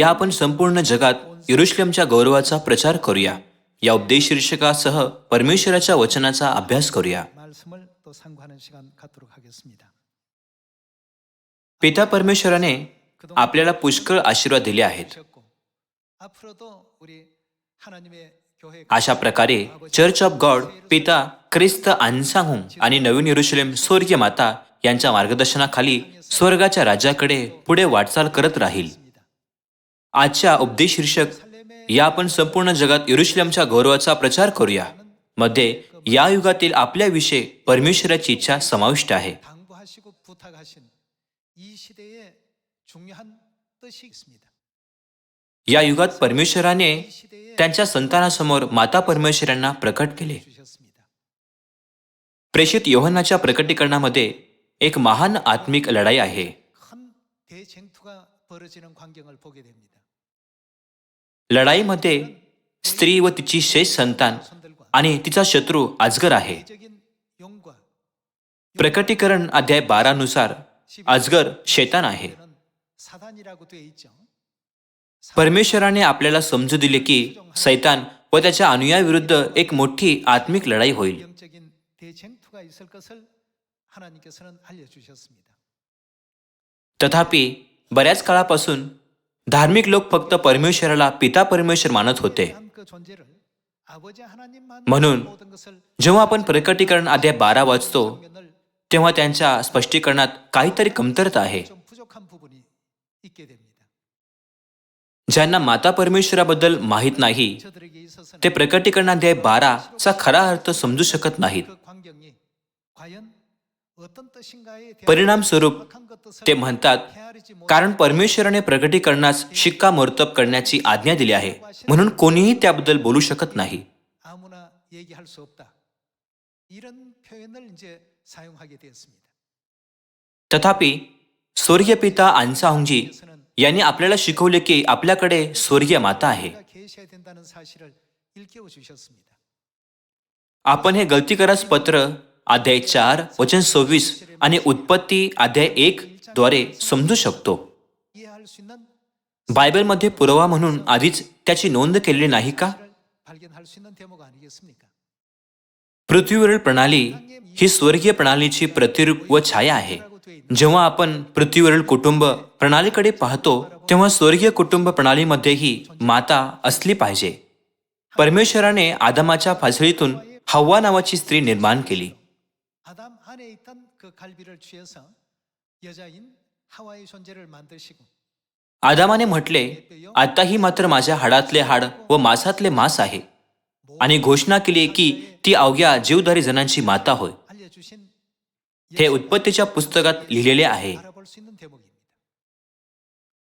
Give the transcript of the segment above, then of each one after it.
या आपण संपूर्ण जगात युरुश्लेमच्या गौरवाचा प्रचार करूया. या उपदेश शीर्षकासह परमेश्वराच्या वचनाचा अभ्यास करूया. पिता परमेश्वराने आपल्याला पुष्कळ आशीर्वाद दिले आहेत. अशा प्रकारे चर्च ऑफ गॉड पिता ख्रिस्त आनसाहून आणि नवीन येरुशलेम स्वर्गीय माता यांच्या मार्गदर्शनाखाली स्वर्गाच्या राज्याकडे पुढे वाटचाल करत राहील. आजच्या उपदेश शीर्षक या आपण संपूर्ण जगात युरुशलेमच्या गौरवाचा प्रचार करूया. मध्ये या युगातील आपल्या विषय परमेश्वराची इच्छा समाविष्ट आहे. या युगात परमेश्वराने त्यांच्या संतानासमोर माता परमेश्वरांना प्रकट केले. प्रेषित योहनाच्या प्रकटीकरणामध्ये एक महान आत्मिक लढाई आहे. लढाईमध्ये स्त्री व तिची शेष संतान आणि तिचा शत्रू अजगर आहे. प्रकटीकरण अध्याय बारानुसार अजगर शैतान आहे. परमेश्वराने आपल्याला समजू दिले की सैतान व त्याच्या अनुयाविरुद्ध एक मोठी आत्मिक लढाई होईल. तथापि बऱ्याच काळापासून धार्मिक लोक फक्त परमेश्वराला पिता परमेश्वर मानत होते. म्हणून जेव्हा आपण प्रकटीकरण अध्याय बारा वाचतो तेव्हा त्यांच्या स्पष्टीकरणात काहीतरी कमतरता आहे. ज्यांना माता परमेश्वराबद्दल माहीत नाही ते प्रकटीकरणाध्याय बारा चा खरा अर्थ समजू शकत नाहीत. परिणाम स्वरूप ते म्हणतात कारण परमेश्वराने प्रगटीकरणास शिक्कामोर्तब करण्याची आज्ञा दिली आहे. म्हणून कोणीही त्याबद्दल बोलू शकत नाही. तथापि स्वर्गीय पिता आन्साहुंगजी यांनी आपल्याला शिकवले की आपल्याकडे स्वर्गीय माता आहे. आपण हे गलतीकरास पत्र अध्याय चार वचन सव्वीस आणि उत्पत्ती अध्याय एक द्वारे समजू शकतो. बायबलमध्ये पुरावा म्हणून आधीच त्याची नोंद केलेली नाही का? पृथ्वीवरील प्रणाली ही स्वर्गीय प्रणालीची प्रतिरूप व छाया आहे. जेव्हा आपण पृथ्वीवरील कुटुंब प्रणालीकडे पाहतो तेव्हा स्वर्गीय कुटुंब प्रणालीमध्येही माता असली पाहिजे. परमेश्वराने आदमाच्या फासळीतून हव्वा नावाची स्त्री निर्माण केली. 아담 안에 있던 그 갈비를 취해서 여자인 하와의 존재를 만드시고 आदामाने म्हटले आता ही मात्र माझ्या हाडातले हाड व मांसातले मांस आहे आणि घोषणा केली की ती अवघ्या जीवधारी जणांची माता होय 알려주신 हे उत्पत्तीच्या पुस्तकात लिहिलेले आहे 알아볼 수 있는 대목입니다.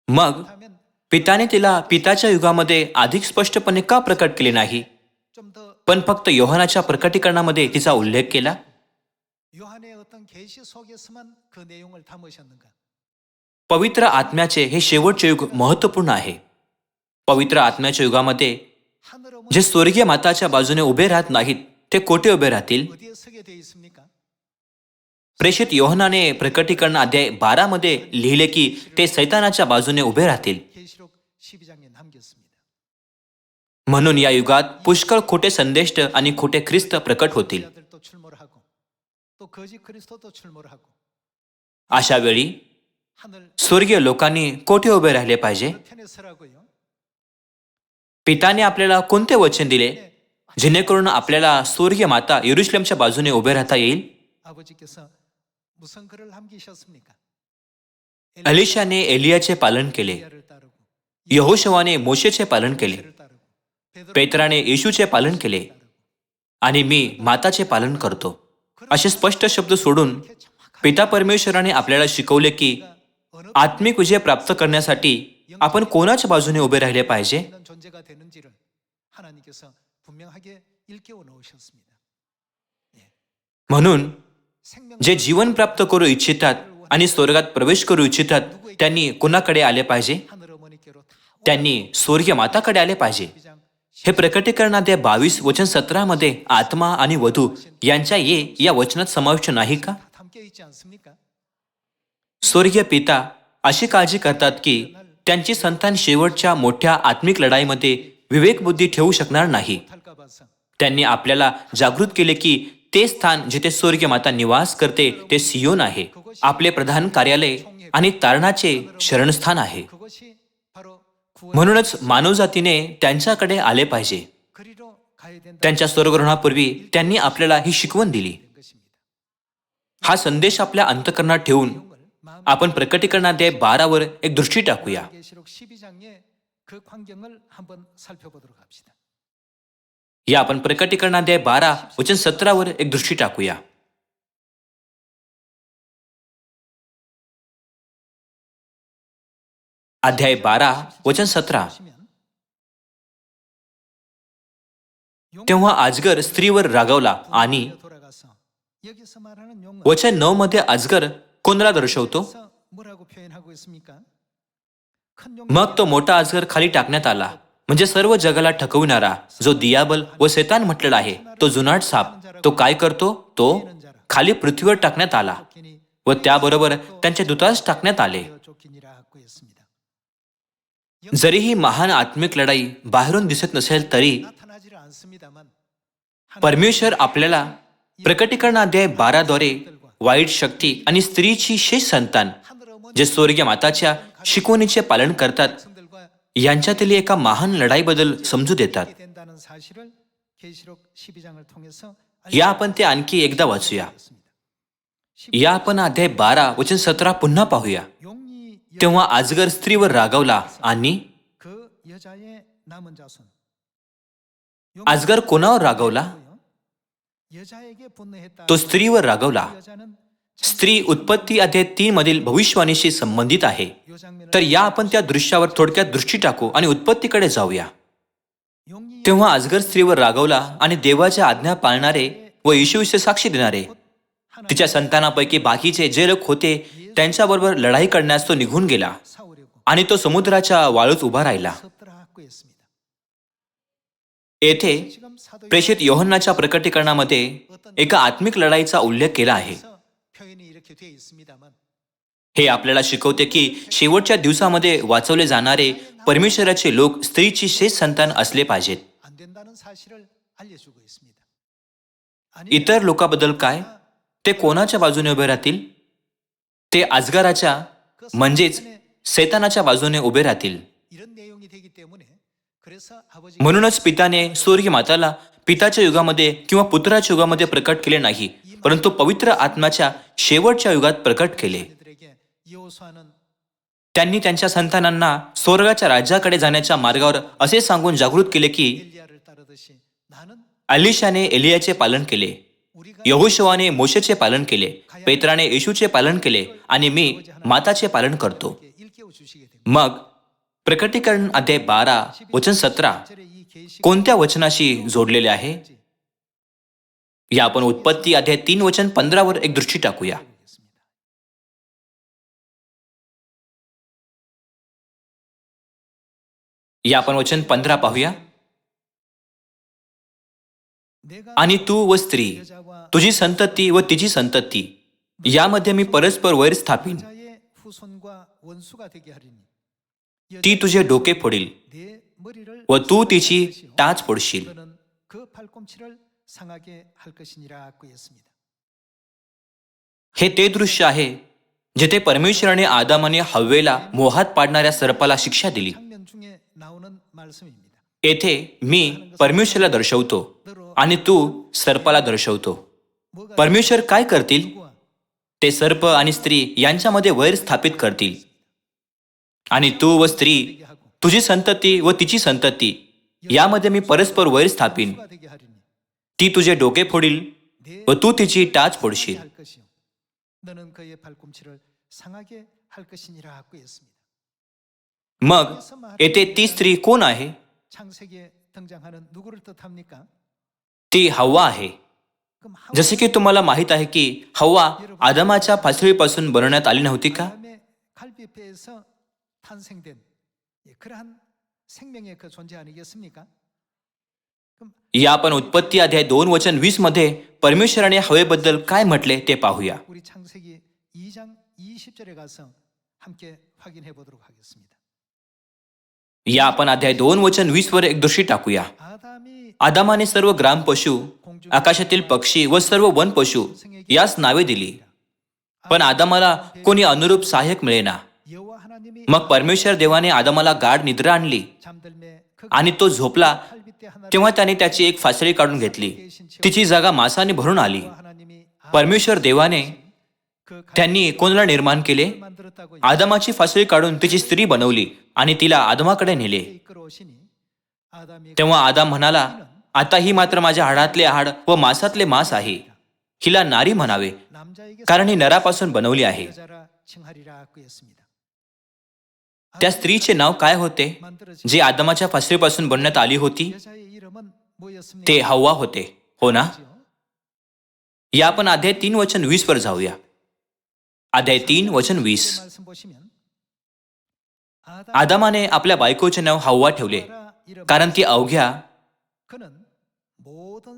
मग 그렇다면 पिताने तिला पिताच्या युगामध्ये अधिक स्पष्टपणे का प्रकट केले नाही 좀 더 पण फक्त योहानाच्या प्रकटीकरणामध्ये तिचा उल्लेख केला 요한의 어떤 계시 속에서만 그 내용을 담으셨는가? पवित्र आत्म्याचे हे शेवटचे युग महत्वपूर्ण आहे पवित्र आत्म्याच्या युगामध्ये 하늘은 जे स्वर्गीय माताच्या बाजूने उभे राहत नाहीत ते कोठे उभे राहतील 어디에 서게 되어 있습니까? प्रेषित योहनाने प्रकटीकरण अध्याय बारा मध्ये लिहिले की ते सैतानाच्या बाजूने उभे राहतील 계시록 12장에 남겼습니다. म्हणून या युगात पुष्कळ खोटे संदेष्ट आणि खोटे ख्रिस्त प्रकट होतील 자들도 출몰을 하고 또 거짓 그리스도도 출몰을 하고 अशा वेळी 하늘 स्वर्गीय लोकांनी कोठे उभे राहिले पाहिजे 어느 편에 서라고요? पिताने आपल्याला कोणते वचन दिले जेणेकरून आपल्याला स्वर्गीय माता यरुश्लेमच्या बाजूने उभे राहता येईल 아버지께서 무슨 글을 남기셨습니까? अलिशाने एलियाचे पालन केले 엘리야를 따르고 यहोशवाने मोशेचे पालन केले 를 따르고 베드로 पेत्राने येशूचे पालन केले आणि मी माताचे पालन करतो असे स्पष्ट शब्द सोडून पिता परमेश्वराने आपल्याला शिकवले की आत्मिक विजय प्राप्त करण्यासाठी आपण कोणाच्या बाजूने उभे राहिले पाहिजे? म्हणून जे जीवन प्राप्त करू इच्छितात आणि स्वर्गात प्रवेश करू इच्छितात त्यांनी कोणाकडे आले पाहिजे? त्यांनी स्वर्गीय माताकडे आले पाहिजे. हे प्रकटीकरणाद्या बावीस वचन सतरामध्ये आत्मा आणि वधू यांच्या ये या वचनात समाविष्ट नाही का? स्वर्गीय पिता अशी काळजी करतात की त्यांची संतान शेवटच्या मोठ्या आत्मिक लढाईमध्ये विवेक बुद्धी ठेवू शकणार नाही. त्यांनी आपल्याला जागृत केले की ते स्थान जिथे स्वर्गीय माता निवास करते ते सियोन आहे. आपले प्रधान कार्यालय आणि तारणाचे शरणस्थान आहे. म्हणूनच मानवजातीने त्यांच्याकडे आले पाहिजे. त्यांच्या स्वरग्रहणापूर्वी त्यांनी आपल्याला ही शिकवण दिली. हा संदेश आपल्या अंतकरणात ठेवून आपण प्रकटीकरणात बारावर एक दृष्टी टाकूया. या आपण प्रकटीकरणात बारा वचन सतरावर एक दृष्टी टाकूया. अध्याय बारा वचन सतरा. तेव्हा आजगर स्त्रीवर रागावला आणि वचन नऊ मध्ये आजगर कोणाला दर्शवतो? मग तो मोठा आजगर खाली टाकण्यात आला. म्हणजे सर्व जगाला ठकविणारा जो दियाबल व शैतान म्हटलेला आहे तो जुनाट साप. तो काय करतो? तो खाली पृथ्वीवर टाकण्यात आला व त्याबरोबर त्यांचे दूतास टाकण्यात आले. जरी ही महान आत्मिक लढाई बाहेरून दिसत नसेल तरी परमेश्वर आपल्याला प्रकटीकरण अध्याय बाराद्वारे वाईट शक्ती आणि स्त्रीची शेष संतान जे स्वर्गीय माताच्या शिकवणीचे पालन करतात यांच्यातील एका महान लढाईबद्दल समजू देतात. या आपण ते आणखी एकदा वाचूया. या आपण अध्याय बारा वचन सतरा पुन्हा पाहूया. तेव्हा आजगर स्त्रीवर रागावला आणि आजगर कोणावर रागवला? तो स्त्रीवर रागवला. स्त्री उत्पत्ती अध्याय तीन मधील भविष्यवाणीशी संबंधित आहे. तर या आपण त्या दृश्यावर थोडक्यात दृष्टी टाकू आणि उत्पत्तीकडे जाऊया. तेव्हा आजगर स्त्रीवर रागवला आणि देवाच्या आज्ञा पाळणारे व येशूविषयी साक्षी देणारे तिच्या संतानापैकी बाकीचे जे लोक होते त्यांच्याबरोबर लढाई करण्यास तो निघून गेला आणि तो समुद्राच्या वाळूत उभा राहिला. येथे प्रेषित योहन्नाच्या प्रकटीकरणामध्ये एका आत्मिक लढाईचा उल्लेख केला आहे. हे आपल्याला शिकवते की शेवटच्या दिवसामध्ये वाचवले जाणारे परमेश्वराचे लोक स्त्रीची शेष संतान असले पाहिजेत. इतर लोकांबद्दल काय? ते कोणाच्या बाजूने उभे राहतील? ते आजगाराच्या म्हणजेच सैतानाच्या बाजूने उभे राहतील. म्हणूनच पिताने स्वर्गीय माताला पिताच्या युगामध्ये किंवा पुत्राच्या युगामध्ये प्रकट केले नाही परंतु पवित्र आत्म्याच्या शेवटच्या युगात प्रकट केले. त्यांनी त्यांच्या संतानांना स्वर्गाच्या राज्याकडे जाण्याच्या मार्गावर असे सांगून जागृत केले की अलिशाने एलियाचे पालन केले. यहोशवाने मोशेचे पालन केले पेत्राने येशूचे पालन केले आणि मी माताचे पालन करतो. मग प्रकटीकरण अध्याय बारा वचन सतरा कोणत्या वचनाशी जोडलेले आहे? या आपण उत्पत्ती अध्याय तीन वचन पंधरावर एक दृष्टी टाकूया. या आपण वचन पंधरा पाहूया. आणि तू व स्त्री तुझी संतती व तिची संतती यामध्ये मी परस्पर वैर स्थापीन. ती तुझे डोके फोडील व तू तिची टाच फोडशील. हे ते दृश्य आहे जेथे परमेश्वराने आदामाने हव्वेला मोहात पाडणाऱ्या सर्पाला शिक्षा दिली. येथे मी परमेश्वरला दर्शवतो. आणि तू सर्पाला दर्शवतो. परमेश्वर काय करतील? ते सर्प आणि स्त्री यांच्यामध्ये वैर स्थापित करतील. आणि तू व स्त्री तुझी संतती व तिची संतती यामध्ये मी परस्पर वैर स्थापीन. ती तुझे डोके फोडील व तू तिची टाच फोडशील. मग येथे ती स्त्री कोण आहे? ती हवा आहे. जसे की तुम्हाला माहीत आहे की हवा आदमाच्या पाचवीपासून बनवण्यात आली नव्हती का? या आपण उत्पत्ती अध्याय दोन वचन वीसमध्ये परमेश्वराने हवेबद्दल काय म्हटले ते पाहूया. या आपण अध्याय दोन वचन वीस वर एक दृष्टी टाकूया. आदामाने सर्व ग्राम पशु आकाशातील पक्षी व सर्व वन पशु यास नावे दिली. पण आदामाला कोणी अनुरूप सहाय्यक मिळेना. मग परमेश्वर देवाने आदामाला गाढ निद्रा आणली आणि तो झोपला तेव्हा त्याने त्याची एक फासळी काढून घेतली. तिची जागा मासाने भरून आली. परमेश्वर देवाने त्यांनी कोणाला निर्माण केले आदमाची फासळी काढून तिची स्त्री बनवली आणि तिला आदमाकडे नेले. तेव्हा आदम म्हणाला आता ही मात्र माझ्या हाडातले हाड व मासातले मास आहे. हिला नारी म्हणावे. कारण ही नरापासून बनवली आहे. त्या स्त्रीचे नाव काय होते? जे आदमाच्या फसरीपासून बनण्यात आली होती? ते हवा होते. हो ना? या आपण आधे तीन वचन वीस वर जाऊया. अध्याय तीन वचन वीस. आदामाने आपल्या बायकोचे नाव हव्वा ठेवले कारण ती अवघ्या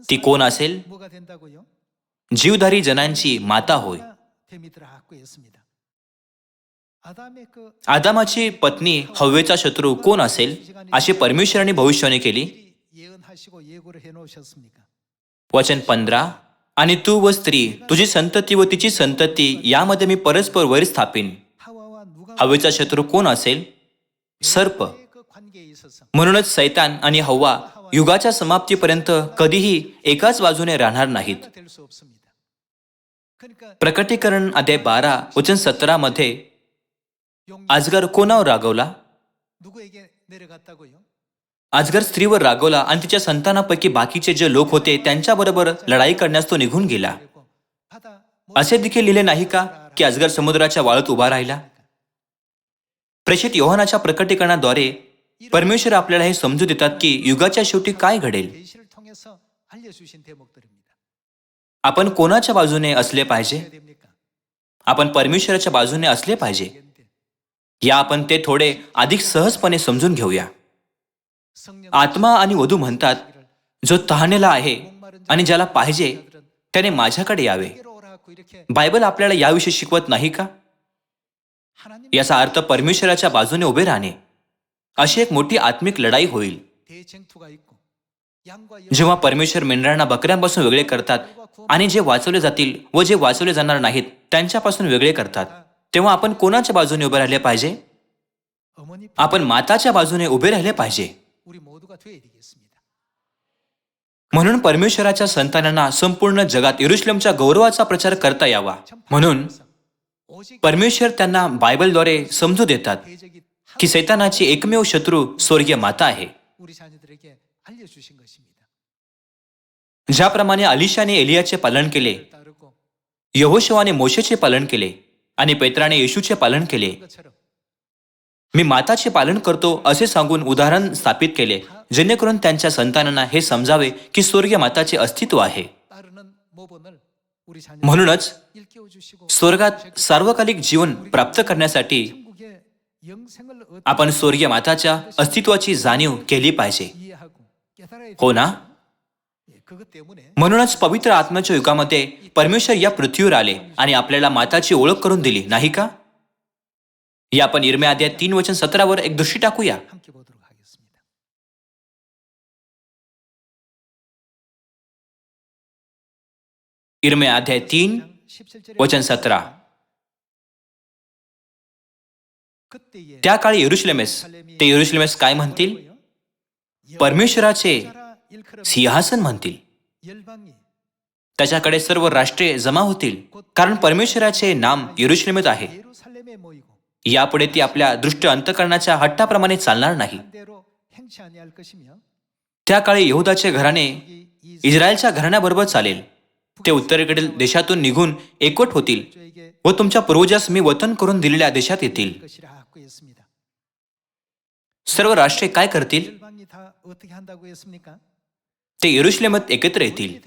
ती कोण असेल? जीवधारी जनांची माता होय. आदामाची पत्नी हव्वेचा शत्रू कोण असेल अशी परमेश्वराने भविष्यवाणी केली? वचन पंधरा आणि तू व स्त्री तुझी संतती व तिची संतती यामध्ये मी परस्पर वैर स्थापिन. हवेचा शत्रू कोण असेल? सर्प. म्हणूनच सैतान आणि हवा युगाच्या समाप्तीपर्यंत कधीही एकाच बाजूने राहणार नाहीत. प्रकटीकरण अध्याय बारा वचन सतरा मध्ये आजगर कोणावर रागवला? अजगर स्त्रीवर रागवला आणि तिच्या संतानापैकी बाकीचे जे लोक होते त्यांच्याबरोबर लढाई करण्यास तो निघून गेला. असे देखील लिहिले नाही का की अजगर समुद्राच्या वाळत उभा राहिला? प्रेषित योहनाच्या प्रकटीकरणाद्वारे परमेश्वर आपल्याला हे समजू देतात की युगाच्या शेवटी काय घडेल? आपण कोणाच्या बाजूने असले पाहिजे? आपण परमेश्वराच्या बाजूने असले पाहिजे? या आपण ते थोडे अधिक सहजपणे समजून घेऊया. आत्मा आणि वधू म्हणतात जो तहानेला आहे आणि ज्याला पाहिजे त्याने माझ्याकडे यावे. बायबल आपल्याला याविषयी शिकवत नाही का? याचा अर्थ परमेश्वराच्या बाजूने उभे राहणे. अशी एक मोठी आत्मिक लढाई होईल. जेव्हा परमेश्वर मेंढरांना बकऱ्यांपासून वेगळे करतात आणि जे वाचवले जातील व जे वाचवले जाणार नाहीत त्यांच्यापासून वेगळे करतात. तेव्हा आपण कोणाच्या बाजूने उभे राहिले पाहिजे? आपण माताच्या बाजूने उभे राहिले पाहिजे. म्हणून परमेश्वराच्या संतानांना संपूर्ण जगात इरुश्लमच्या गौरवाचा प्रचार करता यावा. म्हणून परमेश्वर त्यांना बायबलद्वारे समजू देतात की सैतानाची एकमेव शत्रू स्वर्गीय माता आहे. ज्याप्रमाणे अलिशाने एलियाचे पालन केले यहोशवाने मोशेचे पालन केले आणि पेत्राने येशूचे पालन केले मी माताचे पालन करतो असे सांगून उदाहरण स्थापित केले जेणेकरून त्यांच्या संतानांना हे समजावे की स्वर्गीय माताचे अस्तित्व आहे. म्हणूनच स्वर्गात सार्वकालिक जीवन प्राप्त करण्यासाठी आपण स्वर्गीय माताच्या अस्तित्वाची जाणीव केली पाहिजे. हो ना? म्हणूनच पवित्र आत्म्याच्या युगामध्ये परमेश्वर या पृथ्वीवर आले आणि आपल्याला माताची ओळख करून दिली नाही का? या आपण इरम्या आद्या तीन वचन सतरावर एक दृष्टी टाकूया. अध्याय तीन वचन सतरा. त्या काळी येरुशलेमेस ते येरुशलेमेस काय म्हणतील? परमेश्वराचे सिंहासन म्हणतील. त्याच्याकडे सर्व राष्ट्रे जमा होतील. कारण परमेश्वराचे नाम येरुशलेमेत आहे. यापुढे ती आपल्या दृष्ट अंतकरणाच्या हट्टाप्रमाणे चालणार नाही. त्या काळी यहुदाचे घराणे इस्रायलच्या घराण्याबरोबर चालेल. ते उत्तरेकडील देशातून निघून एकवट होतील व तुमच्या पूर्वजास मी वतन करून दिलेल्या देशात येतील. सर्व राष्ट्रे काय करतील? ते येरुश्लेमत एकत्र येतील.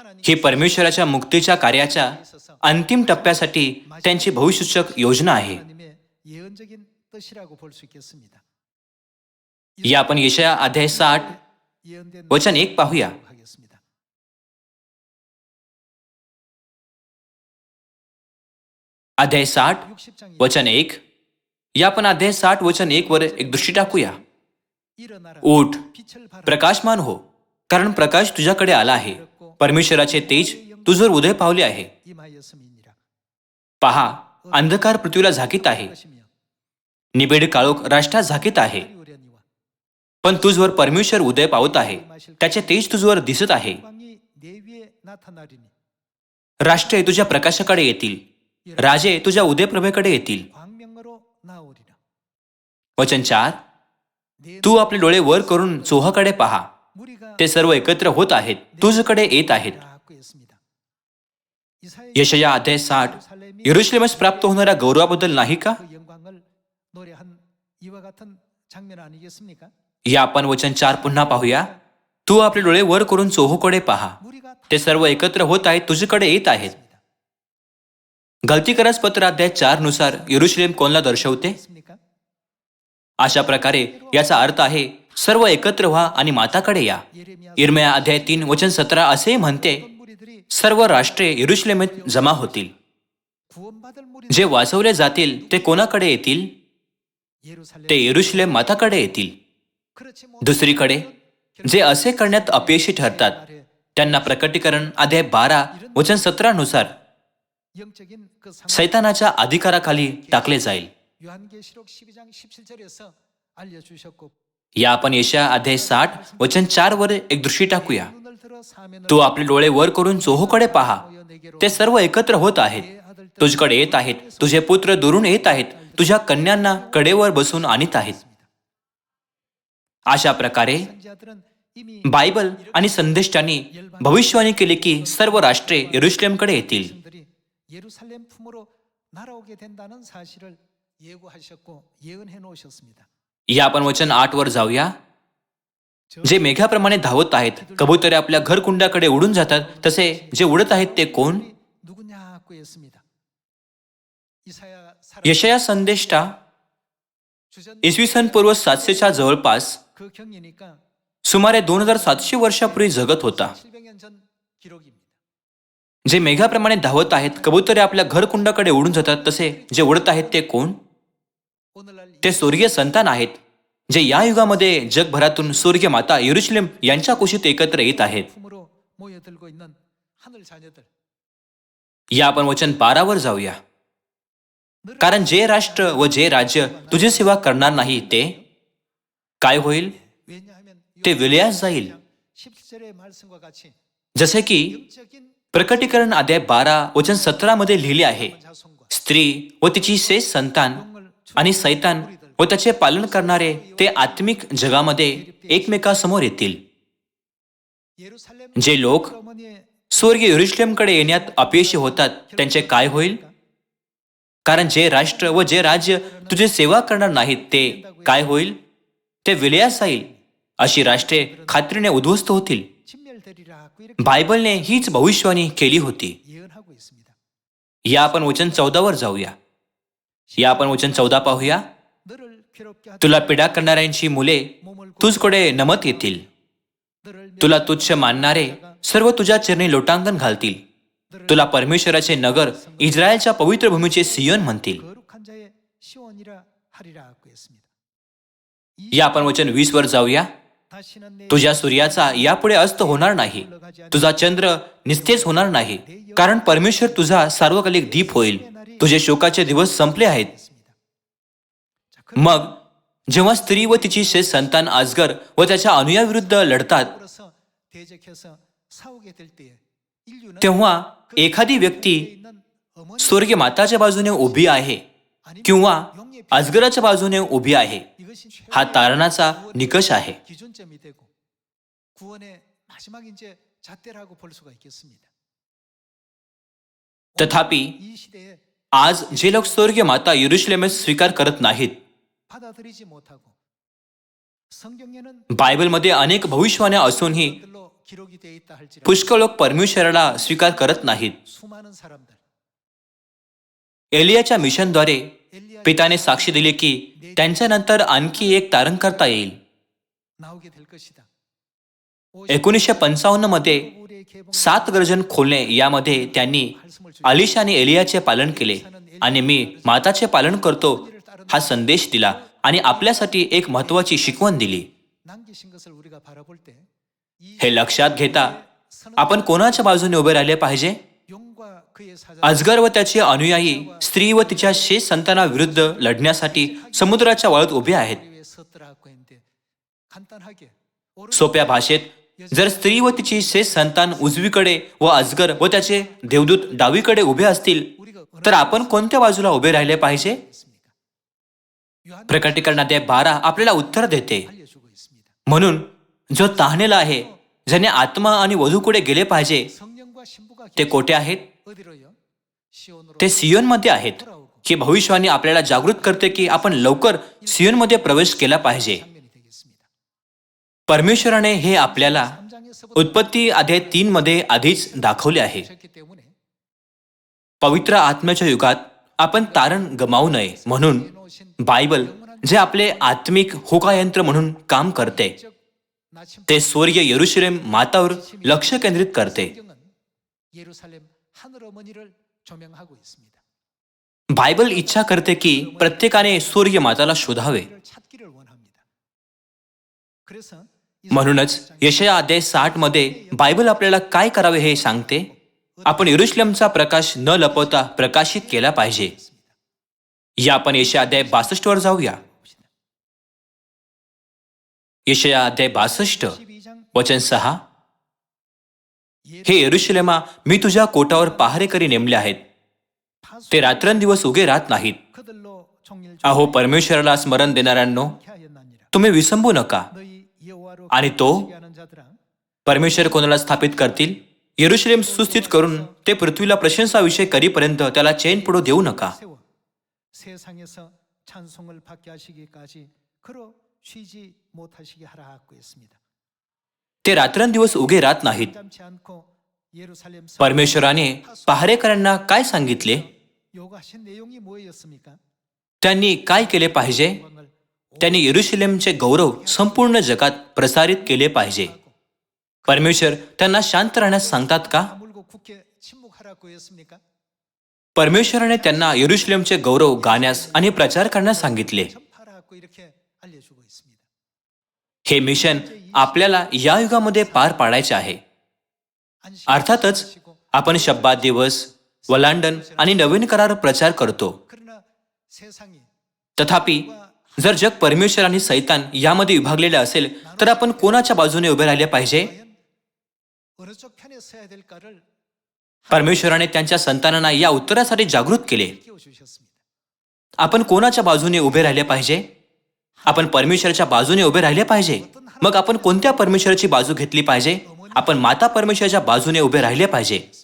हे परमेश्वराच्या मुक्तीच्या कार्याच्या अंतिम टप्प्यासाठी त्यांची भविष्यसूचक योजना आहे. या आपण येशया अध्याय साठ वचन एक पाहूया. अध्याय साठ वचन एक. या आपण अध्याय साठ वचन एक वर एक दृष्टी टाकूया. उठ प्रकाशमान हो कारण प्रकाश तुझ्याकडे आला आहे. परमेश्वराचे तेज तुझवर उदय पावले आहे. पहा अंधकार पृथ्वीला झाकीत आहे. निबेड काळोख राष्ट्रा झाकीत आहे. पण तुझवर परमेश्वर उदय पावत आहे त्याचे तेज तुझवर दिसत आहे. राष्ट्रे तुझ्या प्रकाशाकडे येतील. राजे तुझ्या उदयप्रभेकडे येतील. वचन चार तू आपले डोळे वर करून चोहाकडे पहा. ते सर्व एकत्र होत आहेत तुझकडे येत आहेत. यशया अध्याय साठ. यरुशलेमस प्राप्त होणाऱ्या गौरवाबद्दल नाही का? या आपण वचन चार पुन्हा पाहूया. तू आपले डोळे वर करून चोहूकडे पहा. ते सर्व एकत्र होत आहेत तुझ्याकडे येत आहेत. गलतीकरच पत्र अध्याय चारनुसार युरुश्लेम कोणला दर्शवते? अशा प्रकारे याचा अर्थ आहे सर्व एकत्र व्हा आणि माताकडे या. इरमया अध्याय तीन वचन सतरा असे म्हणते सर्व राष्ट्रे इरुश्लेमेत जमा होतील. जे वाचवले जातील ते कोणाकडे येतील? ते इरुश्लेम माताकडे येतील. दुसरीकडे जे असे करण्यात अपयशी ठरतात त्यांना प्रकटीकरण अध्याय बारा वचन सतरानुसार सैतानाच्या अधिकाराखाली टाकले जाईल. 요한계시록 12장 17절에서 알려주셨고 या आपण येशा अध्याय साठ वचन चार वर एक दृष्टी टाकूया 눈을 들어 사면을 तू आपले डोळे वर करून चोहोकडे पहा 모여 내게로 ते सर्व एकत्र होत आहेत 내 아들 तुझकडे येत आहेत तुझे पुत्र दुरून येत आहेत तुझ्या कन्यांना कडेवर बसून आणीत आहेत अशा प्रकारे 선지자들은 이미 बायबल आणि संदेष्टांनी भविष्यवाणी केली की सर्व राष्ट्रे यरुशलेमकडे येतील 백성들이 예루살렘 품으로 날아오게 된다는 사실을 예고하셨고 예언해 놓으셨습니다. या आपण वचन आठ वर जाऊया. जे मेघाप्रमाणे धावत आहेत कबुतरे आपल्या घरकुंडाकडे उडून जातात तसे जे उडत आहेत ते कोण? यशया संदेष्टा इसवी सन पूर्व सातशेच्या जवळपास सुमारे दोन हजार सातशे वर्षापूर्वी जगत होता. जे मेघाप्रमाणे धावत आहेत कबुतरे आपल्या घरकुंडाकडे उडून जातात तसे जे उडत आहेत ते कोण? ते स्वर्गीय संतान आहेत जे या युगामध्ये जगभरातून स्वर्गीय माता युरुशलेम यांच्या कुशीत एकत्र येत आहेत. या आपण वचन पारावर जाऊया. कारण जे राष्ट्र व जे राज्य तुझी सेवा करणार नाही ते काय होईल? ते विलयास जाईल. जसे की प्रकटीकरण अध्याय बारा वचन सतरा मध्ये लिहिले आहे स्त्री व तिची शेष संतान आणि सैतान व त्याचे पालन करणारे ते आत्मिक जगामध्ये एकमेकासमोर येतील. जे लोक स्वर्गीय युरुश्लेमकडे येण्यात अपयशी होतात त्यांचे काय होईल? कारण जे राष्ट्र व जे राज्य तुझे सेवा करणार नाहीत ते काय होईल? ते विलयास जाईल. अशी राष्ट्रे खात्रीने उद्ध्वस्त होतील. बायबलने हीच भविष्यवाणी केली होती. या आपण वचन चौदावर जाऊया. या आपण वचन चौदा पाहूया. तुला पिडा करणाऱ्यांची मुले तुझकडे नमत येतील. तुला तुच्छ मानणारे सर्व तुझ्या चरणी लोटांगण घालतील. तुला परमेश्वराचे नगर इस्रायलच्या पवित्र भूमीचे सियन म्हणतील. या आपण वचन वीस वर जाऊया. तुझ्या सूर्याचा यापुढे अस्त होणार नाही. तुझा चंद्र निस्तेज होणार नाही. कारण परमेश्वर तुझा सार्वकालिक दीप होईल. तुझे शोकाचे दिवस संपले आहेत. मग जेव्हा स्त्री व तिची शेष संतान आजगर व त्याच्या अनुयाविरुद्ध लढतात तेव्हा एखादी व्यक्ती स्वर्गीय माताच्या बाजूने उभी आहे किंवा अजगराच्या बाजूने उभी आहे हा तारणाचा निकष आहे. तथापि आज जे लोक स्वर्गीय माता युरुशलेमेस स्वीकार करत नाहीत. बायबलमध्ये अनेक भविष्यवाण्या असूनही पुष्कळ लोक परमेश्वराला स्वीकार करत नाहीत. एलियाच्या मिशनद्वारे पिताने साक्षी दिली की त्यांच्यानंतर आणखी एक तारण करता येईल. एकोणीसशे पंचावन्नमध्ये सात गर्जन खोलणे यामध्ये त्यांनी आलिश आणि एलियाचे पालन केले आणि मी माताचे पालन करतो हा संदेश दिला आणि आपल्यासाठी एक महत्वाची शिकवण दिली. हे लक्षात घेता आपण कोणाच्या बाजूने उभे राहिले पाहिजे? अजगर व त्याचे अनुयायी स्त्री व तिच्या शेष संतांना विरुद्ध लढण्यासाठी समुद्राच्या वाळत उभे आहेत. सोप्या भाषेत जर स्त्री व तिची शेष संतान उजवीकडे व अजगर व त्याचे देवदूत डावीकडे उभे असतील तर आपण कोणत्या बाजूला उभे राहिले पाहिजे? प्रकटीकरण बारा आपल्याला उत्तर देते. म्हणून जो ताहनेला आहे ज्याने आत्मा आणि वधूकडे गेले पाहिजे ते कोठे आहेत? ते सियोनमध्ये आहेत की भविष्यवाणी आपल्याला जागृत करते की आपण लवकर सियोनमध्ये प्रवेश केला पाहिजे. परमेश्वराने हे आपल्याला उत्पत्ती अध्याय तीन मध्ये आधीच दाखवले आहे. पवित्र आत्म्याच्या युगात आपण तारण गमावू नये म्हणून बायबल जे आपले आत्मिक होकायंत्र म्हणून काम करते ते स्वर्गीय येरुश्रेम मातावर लक्ष केंद्रित करते. बायबल इच्छा करते की प्रत्येकाने सूर्य माताला शोधावे. म्हणूनच यशया अध्याय साठमध्ये बायबल आपल्याला काय करावे हे सांगते? आपण युरुश्लमचा प्रकाश न लपवता प्रकाशित केला पाहिजे. या आपण यशया अध्याय बासष्ट वर जाऊया. यशया अध्याय बासष्ट वचन सहा. हे यरुशलेमा मी तुझ्या कोटावर पहारेकरी नेमले आहेत. ते रात्रंदिवस उगे राहत नाहीत. अहो परमेश्वराला स्मरण देणाऱ्यांनो तुम्ही विसंबू नका. आणि तो परमेश्वर कोणाला स्थापित करतील? येरुश्रेम सुस्थित करून ते पृथ्वीला प्रशंसा विषय करीपर्यंत त्याला चैन पुढं देऊ नका. ते रात्रंदिवस उभे राहत नाहीत. परमेश्वराने पहारेकरांना काय सांगितले? त्यांनी काय केले पाहिजे? त्यांनी येरुशलेमचे गौरव संपूर्ण जगात प्रसारित केले पाहिजे. परमेश्वर त्यांना शांत राहण्यास सांगतात का? परमेश्वराने त्यांना येरुशलेमचे गौरव गाण्यास आणि प्रचार करण्यास सांगितले. हे मिशन आपल्याला या युगामध्ये पार पाडायचे आहे. अर्थातच आपण शब्दात दिवस वलांडन आणि नवीन करार प्रचार करतो. तथापि जर जग परमेश्वर आणि सैतान यामध्ये विभागलेलं असेल तर आपण कोणाच्या बाजूने उभे राहिले पाहिजे? परमेश्वराने त्यांच्या संतानांना या उत्तरासाठी जागृत केले. आपण कोणाच्या बाजूने उभे राहिले पाहिजे? आपण परमेश्वराच्या बाजूने उभे राहिले पाहिजे? मग आपण कोणत्या परमेश्वराची बाजू घेतली पाहिजे? आपण माता परमेश्वराच्या बाजूने उभे राहिले पाहिजे.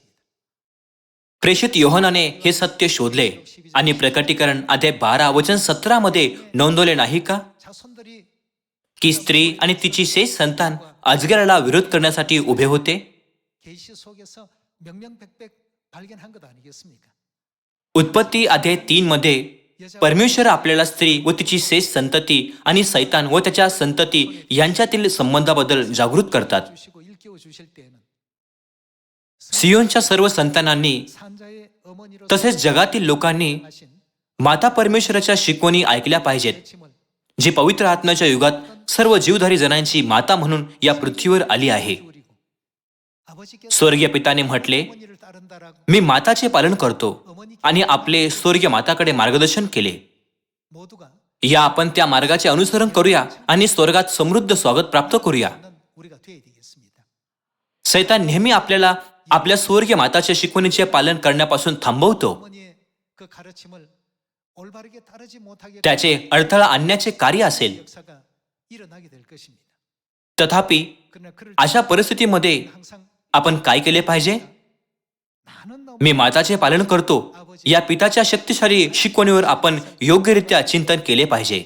प्रेषित योहनाने हे सत्य शोधले. आणि प्रकटीकरण अध्याय बारा वचन सतरा मध्ये नोंदवले नाही का? की स्त्री आणि तिची शेष संतान अजगराला विरोध करण्यासाठी उभे होते? उत्पत्ती अध्याय तीन मध्ये परमेश्वर आपल्याला स्त्री व तिची शेष संतती आणि सैतान व त्याच्या संतती यांच्यातील संबंधाबद्दल जागृत करतात. सियोनच्या सर्व संतानांनी तसेच जगातील लोकांनी माता परमेश्वराच्या शिकवणी ऐकल्या पाहिजेत जी पवित्र आत्म्याच्या युगात सर्व जीवधारी जणांची माता म्हणून या पृथ्वीवर आली आहे. स्वर्गीय पिताने म्हटले मी माताचे पालन करतो आणि आपले स्वर्गीय माताकडे मार्गदर्शन केले. या आपण त्या मार्गाचे अनुसरण करूया आणि स्वर्गात समृद्ध स्वागत प्राप्त करूया. सैतान नेहमी आपल्याला आपल्या स्वर्गीय माताच्या शिकवणीचे पालन करण्यापासून थांबवतो. त्याचे अडथळा आणण्याचे कार्य असेल. तथापि अशा परिस्थितीमध्ये आपण काय केले पाहिजे? मी माताचे पालन करतो. या पिताच्या शक्तिशाली शिकवणीवर आपण योग्यरित्या चिंतन केले पाहिजे.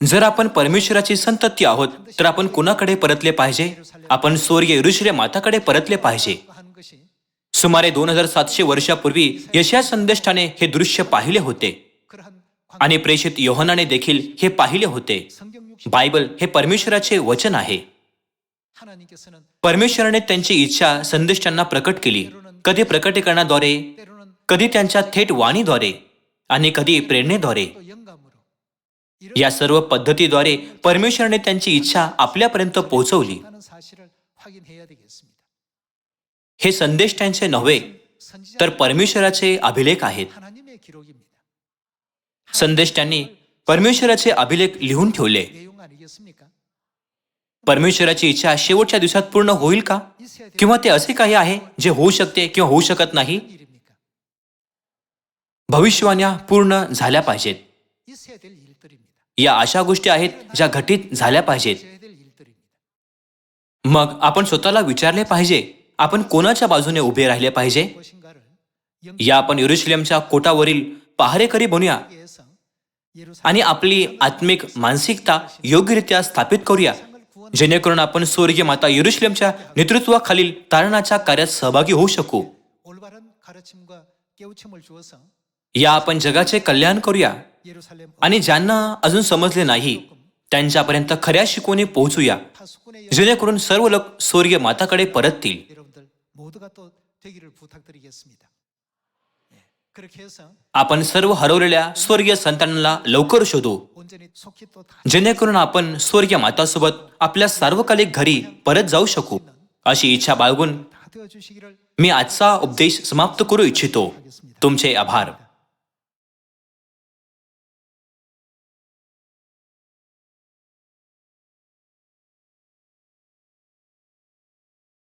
जर आपण परमेश्वराची संतती आहोत तर आपण कुणाकडे परतले पाहिजे? आपण स्वर्गीय ऋषुरे माताकडे परतले पाहिजे. सुमारे दोन हजार सातशे वर्षापूर्वी यशया संदेष्टाने हे दृश्य पाहिले होते. आणि प्रेषित योहनाने देखील हे पाहिले होते. बायबल हे परमेश्वराचे वचन आहे. परमेश्वराने त्यांची इच्छा संदेष्टांना प्रकट केली. कधी प्रकटीकरणाद्वारे कधी त्यांच्या थेट वाणीद्वारे आणि कधी प्रेरणेद्वारे. या सर्व पद्धतीद्वारे परमेश्वरने त्यांची इच्छा आपल्यापर्यंत पोहोचवली. हे संदेश त्यांचे नव्हे तर परमेश्वराचे अभिलेख आहेत. संदेश त्यांनी परमेश्वराचे अभिलेख लिहून ठेवले. परमेश्वराची इच्छा शेवटच्या दिवसात पूर्ण होईल का? किंवा ते असे काही आहे जे होऊ शकते किंवा होऊ शकत नाही? भविष्यवाण्या पूर्ण झाल्या पाहिजेत. या अशा गोष्टी आहेत ज्या घटित झाल्या पाहिजेत. मग आपण स्वतःला विचारले पाहिजे आपण कोणाच्या बाजूने उभे राहिले पाहिजे? या आपण युरुशलेमच्या कोटावरील पहारेकरी बनूया. आणि आपली आत्मिक मानसिकता योग्यरित्या स्थापित करूया. जेणेकरून आपण स्वर्गीय माता युरुशलेमच्या नेतृत्वाखालील तारणाच्या कार्यात सहभागी होऊ शकू. या आपण जगाचे कल्याण करूया. आणि ज्यांना अजून समजले नाही त्यांच्यापर्यंत खऱ्या शिकवणी पोहोचूया. जेणेकरून सर्व लोक स्वर्गीय माताकडे परततील. आपण सर्व हरवलेल्या स्वर्गीय संतांना लवकर शोधू. जेणेकरून आपण स्वर्गीय मातासोबत आपल्या सार्वकालिक घरी परत जाऊ शकू. अशी इच्छा बाळगून मी आजचा उपदेश समाप्त करू इच्छितो. तुमचे आभार.